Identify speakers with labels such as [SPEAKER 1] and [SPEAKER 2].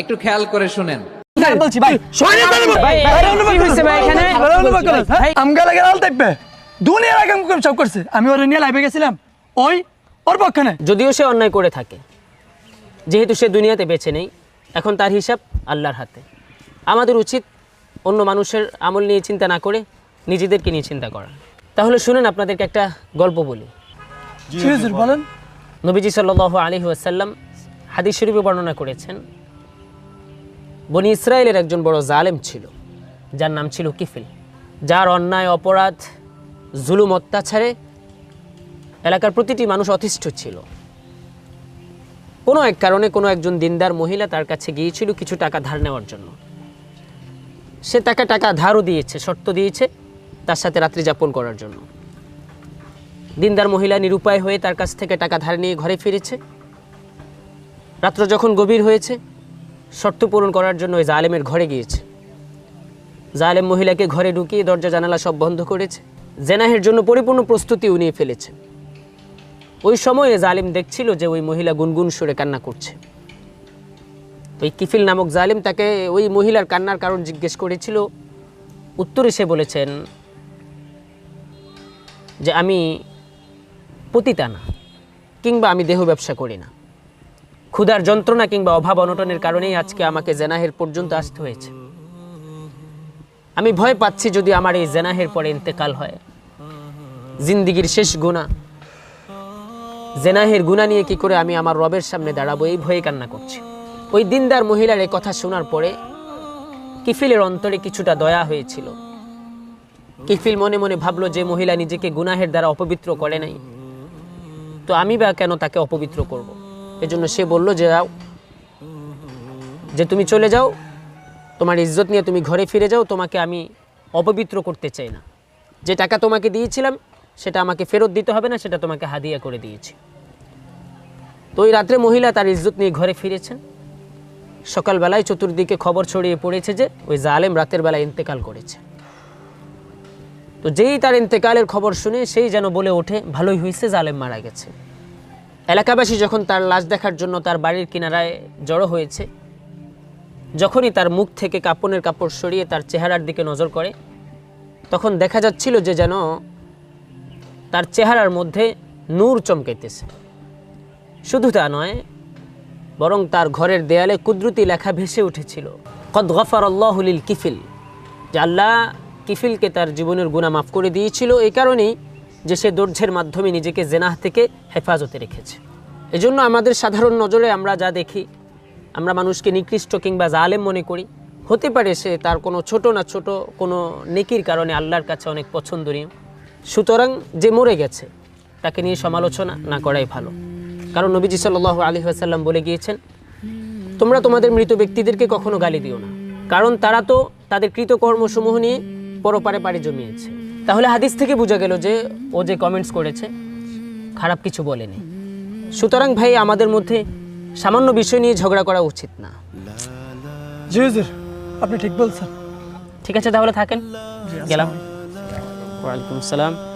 [SPEAKER 1] একটু খেয়াল করে শুনেন।
[SPEAKER 2] বলছি ভাই
[SPEAKER 3] ভাই, কি হয়েছে ভাই এখানে?
[SPEAKER 2] আমগালা গেলাল দেখবে। দুনিয়ার আগে সব করছে। আমি ওরে নিয়ে লাইভে গেছিলাম। ওই ওর পক্ষে নাই
[SPEAKER 3] যদিও সে অন্যায় করে থাকে। যেহেতু সে দুনিয়াতে বেঁচে নেই এখন তার হিসাব আল্লাহর হাতে। আমাদের উচিত অন্য মানুষের আমল নিয়ে চিন্তা না করে নিজেদেরকে নিয়ে চিন্তা করা। তাহলে শুনেন আপনাদেরকে একটা গল্প বলি।
[SPEAKER 2] বলেন।
[SPEAKER 3] নবীজি সাল্লাহ আলী ওয়াসাল্লাম হাদিস শরীফে বর্ণনা করেছেন বনি ইসরায়েলের একজন বড় জালেম ছিল, যার নাম ছিল কিফিল, যার অন্যায়, অপরাধ, জুলুম, অত্যাচারে এলাকার প্রতিটি মানুষ অতিষ্ঠ ছিল। কোনো এক কারণে কোনো একজন দিনদার মহিলা তার কাছে গিয়েছিল কিছু টাকা ধার নেওয়ার জন্য। সে তাকে টাকা ধারও দিয়েছে, শর্ত দিয়েছে তার সাথে রাত্রি যাপন করার জন্য। দিনদার মহিলা নিরুপায় হয়ে তার কাছ থেকে টাকা ধার নিয়ে ঘরে ফিরেছে। রাত্র যখন গভীর হয়েছে শর্ত পূরণ করার জন্য ওই জালেমের ঘরে গিয়েছে। জালেম মহিলাকে ঘরে ঢুকিয়ে দরজা, জানালা সব বন্ধ করেছে। জেনাহের জন্য পরিপূর্ণ প্রস্তুতি উনিয়ে ফেলেছে। ওই সময়ে জালিম দেখছিল যে ওই মহিলা গুনগুন সুরে কান্না করছে। ওই কিফিল নামক জালিম তাকে ওই মহিলার কান্নার কারণ জিজ্ঞেস করেছিল। উত্তরে সে বলেছেন যে, আমি পতিতা না, কিংবা আমি দেহ ব্যবসা করি না। ক্ষুধার যন্ত্রণা কিংবা অভাব অনটনের কারণেই আজকে আমাকে জেনাহের পর্যন্ত আসতে হয়েছে। আমি ভয় পাচ্ছি যদি আমার এই জেনাহের পরে ইন্তেকাল হয়। জিন্দিগির শেষ গুণা। জেনাহের গুণা নিয়ে কি করে আমি আমার রবের সামনে দাঁড়াবো, এই ভয়ে কান্না করছি। ওই দিনদার মহিলার এই কথা শোনার পরে কিফিলের অন্তরে কিছুটা দয়া হয়েছিল। কিফিল মনে মনে ভাবলো যে মহিলা নিজেকে গুনাহের দ্বারা অপবিত্র করে নাই। তো আমি বা কেন তাকে অপবিত্র করব। এজন্য সে বলল যে যাও যে তুমি চলে যাও, তোমার ইজ্জত নিয়ে তুমি ঘরে ফিরে যাও, তোমাকে আমি অপবিত্র করতে চাই না। যে টাকা তোমাকে দিয়েছিলাম, সেটা আমাকে ফেরত দিতে হবে না, সেটা তোমাকে হাদিয়া করে দিয়েছি। তো ওই রাত্রে মহিলা তার ইজ্জত নিয়ে ঘরে ফিরেছেন। সকালবেলায় চতুর্দিকে খবর ছড়িয়ে পড়েছে যে, ওই জালেম রাতের বেলায় ইন্তেকাল করেছে। তো যেই তার ইন্তেকালের খবর শুনে, সেই যেন বলে ওঠে, ভালোই হয়েছে জালেম মারা গেছে। এলাকাবাসী যখন তার লাশ দেখার জন্য তার বাড়ির কিনারায় জড়ো হয়েছে, যখনই তার মুখ থেকে কাপড়ের কাপড় সরিয়ে তার চেহারার দিকে নজর করে, তখন দেখা যাচ্ছিল যে যেন তার চেহারার মধ্যে নূর চমকাইতেছে। শুধু তা নয়, বরং তার ঘরের দেয়ালে কুদরতি লেখা ভেসে উঠেছিল, কদ গফার আল্লাহুলিল কিফিল যে আল্লাহ কিফিলকে তার জীবনের গুণা মাফ করে দিয়েছিল। এই কারণেই যে সে দৈর্ঘ্যের মাধ্যমে নিজেকে জেনাহ থেকে হেফাজতে রেখেছে। এজন্য আমাদের সাধারণ নজরে আমরা যা দেখি, আমরা মানুষকে নিকৃষ্ট কিংবা জালেম মনে করি। হতে পারে সে তার কোনো ছোট না ছোট, কোনো নেকির কারণে আল্লাহর কাছে অনেক পছন্দনীয়। সুতরাং যে মরে গেছে, তাকে নিয়ে সমালোচনা না করাই ভালো। কারণ নবীজি সাল্লাহ আলী আসাল্লাম বলে গিয়েছেন, তোমরা তোমাদের মৃত ব্যক্তিদেরকে কখনো গালি দিও না। কারণ তারা তো তাদের কৃতকর্মসমূহ নিয়ে পরপারে পাড়ি জমিয়েছে। তাহলে হাদিস থেকে বোঝা গেল যে ও যে কমেন্টস করেছে খারাপ কিছু বলেনি। সুতরাং ভাই আমাদের মধ্যে সামান্য বিষয় নিয়ে ঝগড়া করা উচিত না।
[SPEAKER 2] জি হুজুর আপনি ঠিক বলছেন।
[SPEAKER 3] ঠিক আছে তাহলে থাকেন। গেলাম। ওয়ালাইকুম আসসালাম।